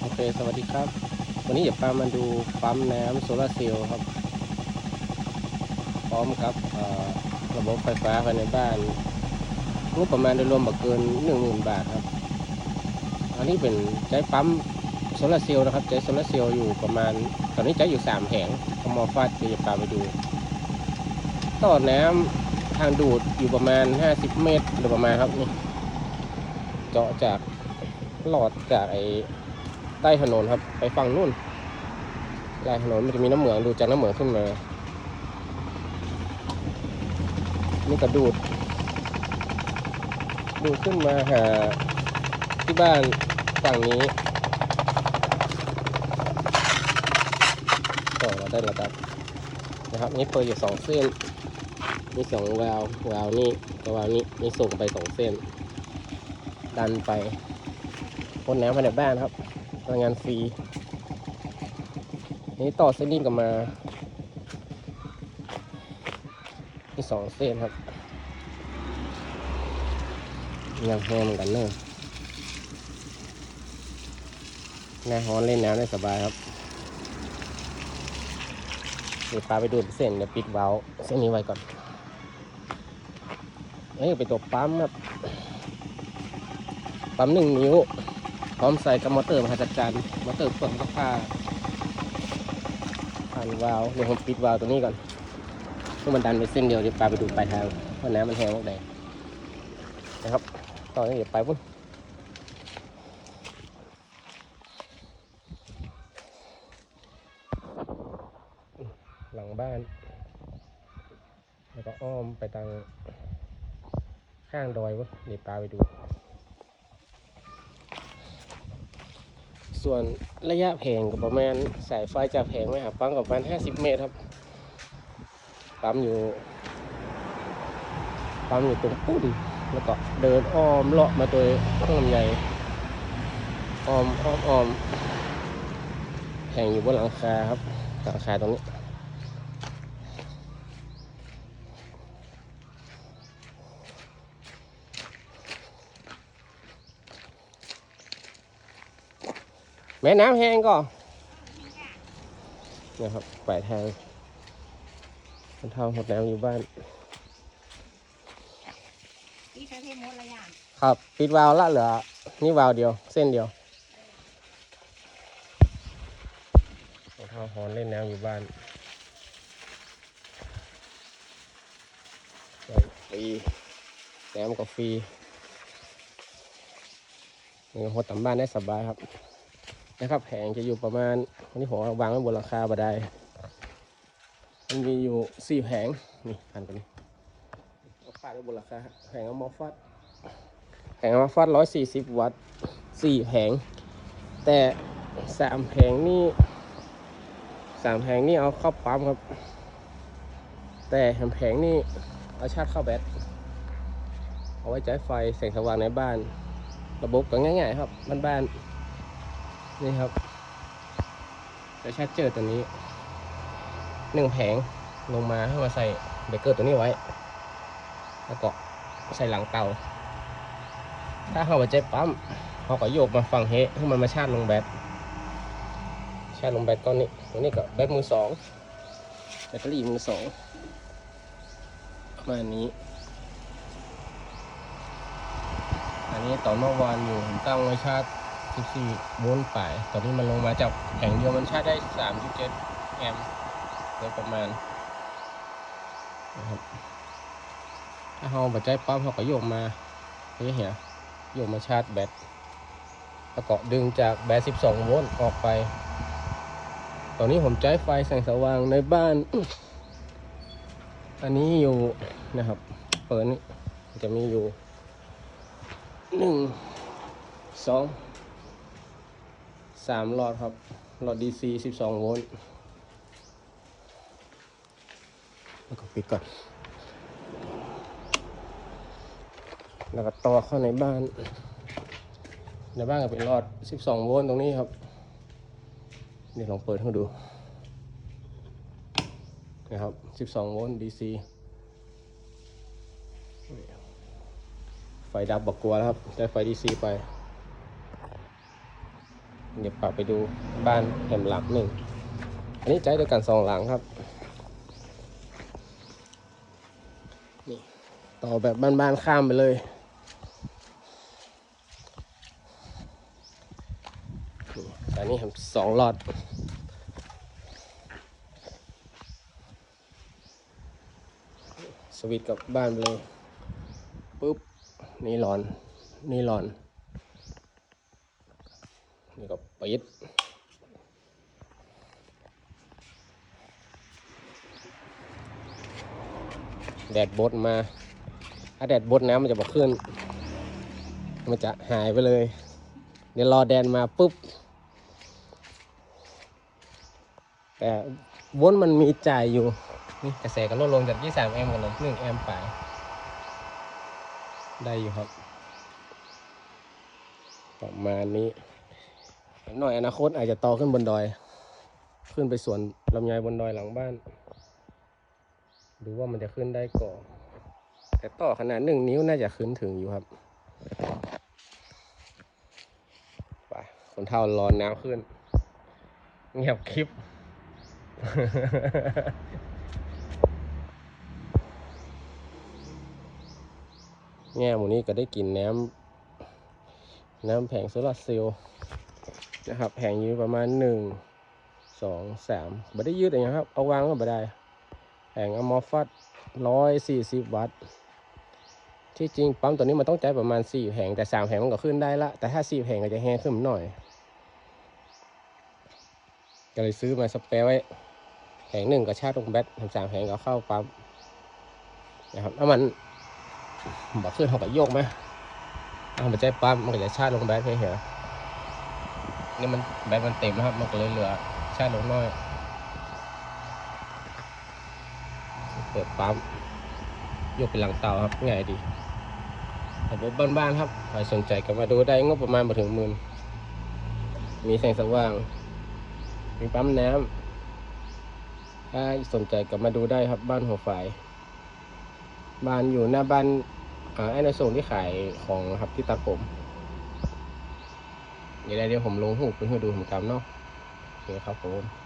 โอเค สวัสดีครับ วันนี้เดี๋ยวพามาดูปั๊มน้ำโซลาร์เซลล์ครับ พร้อมกับระบบไฟฟ้าภายในบ้านงบประมาณโดยรวมบ่เกินหนึ่งหมื่นบาทครับ อันนี้เป็นใช้ปั๊มโซลาร์เซลล์นะครับ ใช้โซลาร์เซลล์อยู่ประมาณ ตอนนี้ใช้อยู่สามแผงเอามอฟาดเดี๋ยวจะพาไปดู ต่อน้ำทางดูดอยู่ประมาณ 50 เมตรโดยประมาณครับนี่เจาะจาก หลอดจากไอ้ใต้ถนนครับ ไปฝั่งนู่นใต้ถนนมันจะมีน้ำเหมืองดูจากน้ำเหมืองขึ้นมา นี่ก็ดูด ดูดขึ้นมาหาที่บ้านฝั่งนี้ก็เราได้ระดับนะครับ นี่เปิดอยู่สองเส้น มีสองวาล์ววาล์วนี่กับวาล์วนี้มีส่งไปสองเส้น ดันไป พ่นน้ำภายในบ้านครับพลังงานฟรีนี่ต่อเส้นนี้กลับมามีสองเส้นครับยังแห้งเหมือนกันเนอะหน้าฮอนเล่นน้ำได้สบายครับเดี๋ยวปลาไปดูดเส้นเดี๋ยวปิดเบาล์วเส้นนี้ไว้ก่อนเอ้ยเป็นตัวปั๊มครับ ปั๊มหนึ่งนิ้ว พร้อมใส่กับมอเตอร์มหัศจรรมอเตอร์เปลืองก็ผ้าผ่านวาล์วเดี๋ยวผมปิดวาล์วตัวนี้ก่อนเพื่อมันดันไปเส้นเดียวเดี๋ยวปลาไปดูปลายทางเพราะน้ำมันแห้งมากเลยนะครับตอนนี้เดี๋ยวไปพุ่นหลังบ้าน แล้วก็อ้อมไปทางข้างดอยพุ่นเดี๋ยวปลาไปดู ส่วนระยะแผงก็ประมาณสายไฟจากแผงไปหาปั๊มกับประมาณ50 เมตรครับ ปั๊มอยู่ ปั๊มอยู่ตรงปุ้นแล้วก็เดินอ้อมเลาะมาตัวต้นลำไยอ้อมอ้อมอ้อมแผงอยู่บนหลังคาครับหลังคาตรงนี้ แม่น้ำแห้งก็เนี่ยครับปลายทางคนเท่าหดน้ำอยู่บ้านนี่ใช้เทมดละอย่างครับปิดวาล์วละเหลือ นี่วาล์วเดียว เส้นเดียวคนเท่าหอนเล่นน้ำอยู่บ้านฟรีน้ำก็ฟรีนี่หดตามบ้านได้สบายครับ นะครับแผงจะอยู่ประมาณวันนี้ผมวางไว้บนราคาบันไดมันมีอยู่สี่แผงนี่พันกันนี่เอาฟาดไว้บนราคาแผงเอามาฟาดแผงเอามาฟาดร้อยสี่สิบวัตต์สี่แผง แต่สามแผงนี่สามแผงนี่เอาเข้าปั๊มครับ แต่แผงนี่เอาชาร์จเข้าแบตเอาไว้ใช้ไฟแสงสว่างในบ้าน ระบบก็ง่ายๆครับบ้านๆ นี่ครับจะชัดเจอตัวนี้หนึ่งแผงลงมาให้มาใส่เบรกเกอร์ตัวนี้ไว้ แล้วก็ใส่หลังเตา ถ้าเขาไปใจปั๊มเขาก็โยกมาฝั่งเฮให้มันมาชาร์จลงแบตชาร์จลงแบตก้อนนี้ตัวนี้ก็แบตมือสองแบตเตอรี่มือสองประมาณนี้ อันนี้ตอนเมื่อวานอยู่ผมตั้งไว้ชาร์จ 14โวลต์ไปตอนนี้มันลงมาจากแผงเดียวมันชาร์จได้ 3.7 แอมป์โดยประมาณนะครับถ้าเราบัดใจปั๊มเราก็โยกมาเฮ้ยเหียโยกมาชาร์จแบตแล้วก็ดึงจากแบต 12 โวลต์ออกไป ตอนนี้ผมใช้ไฟแสงสว่างในบ้าน อันนี้อยู่นะครับ เปิดนี่จะมีอยู่หนึ่งสอง สามหลอดครับ หลอด DC 12โวลต์แล้วก็ปิดก่อน แล้วก็ต่อเข้าในบ้าน ในบ้านก็เป็นหลอด12โวลต์ตรงนี้ครับนี่ลองเปิดให้ดูนะครับ12โวลต์ DC ไฟดับบอกกลัวแล้วครับใช้ไฟ DC ไป เดี๋ยวพาไปดูบ้านแหมหลังหนึ่ง อันนี้ใจเดียกันสองหลังครับ นี่ต่อแบบบ้านๆข้ามไปเลยอันนี้ครับสองหลอดสวิตกับบ้านไปเลยปุ๊บนี่หลอน นี่หลอน นี่ก็ปิดแดดบดมา ถ้าแดดบดน้ำมันจะบอกขึ้น มันจะหายไปเลย เดี๋ยวรอแดนมาปุ๊บ แต่วนมันมีจ่ายอยู่ นี่กระแสก็ลดลงจาก 23 แอมป์กันเลย1แอมป์ไป ได้อยู่ครับ ประมาณนี้ หน่อยอนาคตอาจจะต่อขึ้นบนดอย ขึ้นไปสวนลำไยบนดอยหลังบ้าน ดูว่ามันจะขึ้นได้ก่อนแต่ต่อขนาดหนึ่งนิ้วน่าจะขึ้นถึงอยู่ครับไปคนเท่าร้อนน้ำขึ้น เงียบคลิปแง่หมูนี้ก็ได้กินน้ำน้ำแผงโซลาร์เซลล์ นะครับแผงอยู่ประมาณหนึ่งสองสามไม่ได้ยืดอย่างครับ เอาวางก็ไม่ได้แผงอะมอฟัดร้อยสี่สิบวัตต์ที่จริงปั๊มตัวนี้มันต้องใจประมาณสี่แผงแต่สามแผงมันก็ขึ้นได้ละแต่ถ้าสี่แผงก็จะแห้งขึ้นหน่อยก็เลยซื้อมาสเปรย์ไว้แผงหนึ่งก็ชาร์จลงแบตสามแผงก็เข้าปั๊มนะครับถ้ามันบอกขึ้นเขาก็โยกไหมเอามาใจปั๊มมันก็จะชาร์จลงแบตให้เหรอ นี่มันแบตมันเต็มนะครับ มันก็เลยเหลือชาลงน้อย เปิดปั๊มยกเป็นหลังเตาครับ ง่ายดีระบบบ้านๆครับใครสนใจก็มาดูได้งบประมาณมาถึงหมื่น มีแสงสว่าง มีปั๊มน้ำถ้าสนใจก็มาดูได้ครับบ้านหัวฝายบ้านอยู่หน้าบ้านอ่าไอ้ในส่งที่ขายของครับที่ตัดผม เดี๋ยวเดี๋ยวผมลงหูปเพื่อให้ดูผมกำเนาะโอเคครับผม